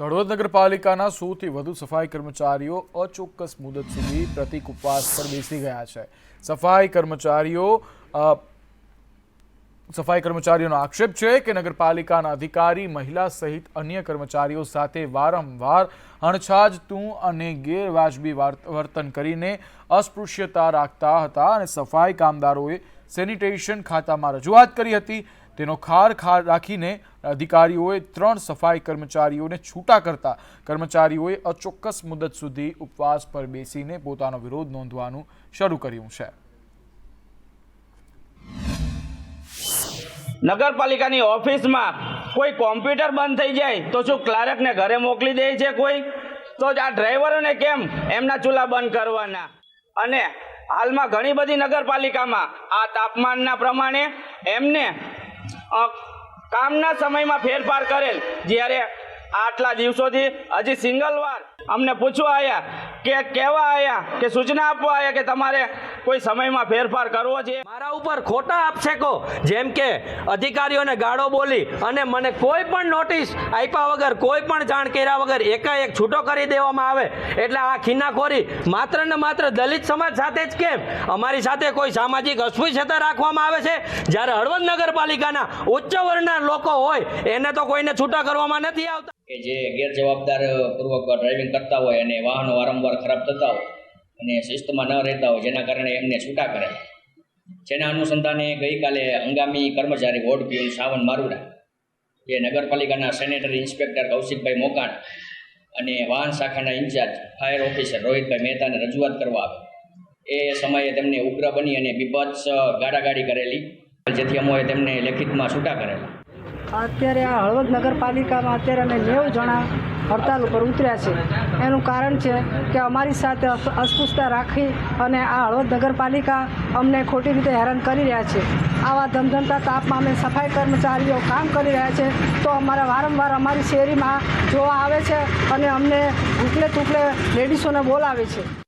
હળવદ નગરપાલિકાના સૌથી વધુ સફાઈ કર્મચારીઓ અચોક્કસ મુદત સુધી પ્રતિક ઉપવાસ પર બેસી ગયા છે. સફાઈ કર્મચારીઓ સફાઈ કર્મચારીઓનો આક્ષેપ છે કે નગરપાલિકાના અધિકારી મહિલા સહિત અન્ય કર્મચારીઓ સાથે વારંવાર અણછાજતું અને ગેરવાજબી વર્તન કરીને અસ્પૃશ્યતા રાખતા હતા અને સફાઈ કામદારોએ સેનિટેશન ખાતામાં રજૂઆત કરી હતી. તેનો ખાર ખાર રાખીને અધિકારીઓએ ત્રણ સફાઈ કર્મચારીઓને છૂટા કરતા કર્મચારીઓએ અચોક્કસ મુદત સુધી ઉપવાસ પર બેસીને પોતાનો વિરોધ નોંધવાનું શરૂ કર્યું છે. નગરપાલિકાની ઓફિસમાં કોઈ કોમ્પ્યુટર બંધ થઈ જાય તો શું ક્લાર્કને ઘરે મોકલી દે છે કોઈ? તો જ આ ડ્રાઈવરોને કેમ એમના ચૂલા બંધ કરવાના? અને હાલમાં ઘણી બધી નગરપાલિકામાં આ તાપમાનના પ્રમાણે એમને કામના સમયમાં ફેરફાર કરેલ. જ્યારે આટલા દિવસોથી હજી સિંગલ વાર અમને પૂછવા આવ્યા કે કહેવા આવ્યા કે સૂચના આપવા આવ્યા કે તમારે કોઈ સમયમાં ફેરફાર કરવો છે? મારા ઉપર ખોટા આક્ષેપો, જેમ કે અધિકારીઓને ગાળો બોલી અને મને કોઈ પણ નોટિસ આપ્યા વગર, કોઈ પણ જાણ કર્યા વગર એકાએક છૂટો કરી દેવામાં આવે. એટલે આ ખીનાખોરી માત્ર ને માત્ર દલિત સમાજ સાથે જ કેમ? અમારી સાથે કોઈ સામાજિક અસ્પૃશ્યતા રાખવામાં આવે છે? જ્યારે હળવદ નગરપાલિકાના ઉચ્ચ વર્ણના લોકો હોય, એને તો કોઈને છૂટા કરવામાં નથી આવતા. કે જે ગેરજવાબદાર પૂર્વક ડ્રાઇવિંગ કરતા હોય અને વાહનો વારંવાર ખરાબ થતા હોય અને શિસ્તમાં ન રહેતા હોય, જેના કારણે એમને છૂટા કરે જેના અનુસંધાને ગઈકાલે હંગામી કર્મચારી વોર્ડ પીએન સાવન મારુડા જે નગરપાલિકાના સેનેટરી ઇન્સ્પેક્ટર કૌશિકભાઈ મોકાણ અને વાહન શાખાના ઇન્ચાર્જ, ફાયર ઓફિસર રોહિતભાઈ મહેતાને રજૂઆત કરવા આવે એ સમયે તેમને ઉગ્ર બની અને બીભત્સ ગાડાગાડી કરેલી, જેથી અમોએ તેમને લેખિતમાં છૂટા કરેલા. અત્યારે આ હળવદ નગરપાલિકામાં અત્યારે અમે નેવું જણા હડતાલ ઉપર ઉતર્યા છે. એનું કારણ છે કે અમારી સાથે અસ- અસ્પૃશ્યતા રાખી અને આ હળવદ નગરપાલિકા અમને ખોટી રીતે હેરાન કરી રહ્યા છે. આવા ધમધમતા તાપમાં અમે સફાઈ કર્મચારીઓ કામ કરી રહ્યા છે. તો અમારા વારંવાર અમારી શેરીમાં જોવા આવે છે અને અમને ઉકલે તુકલે લેડીસોને બોલાવે છે.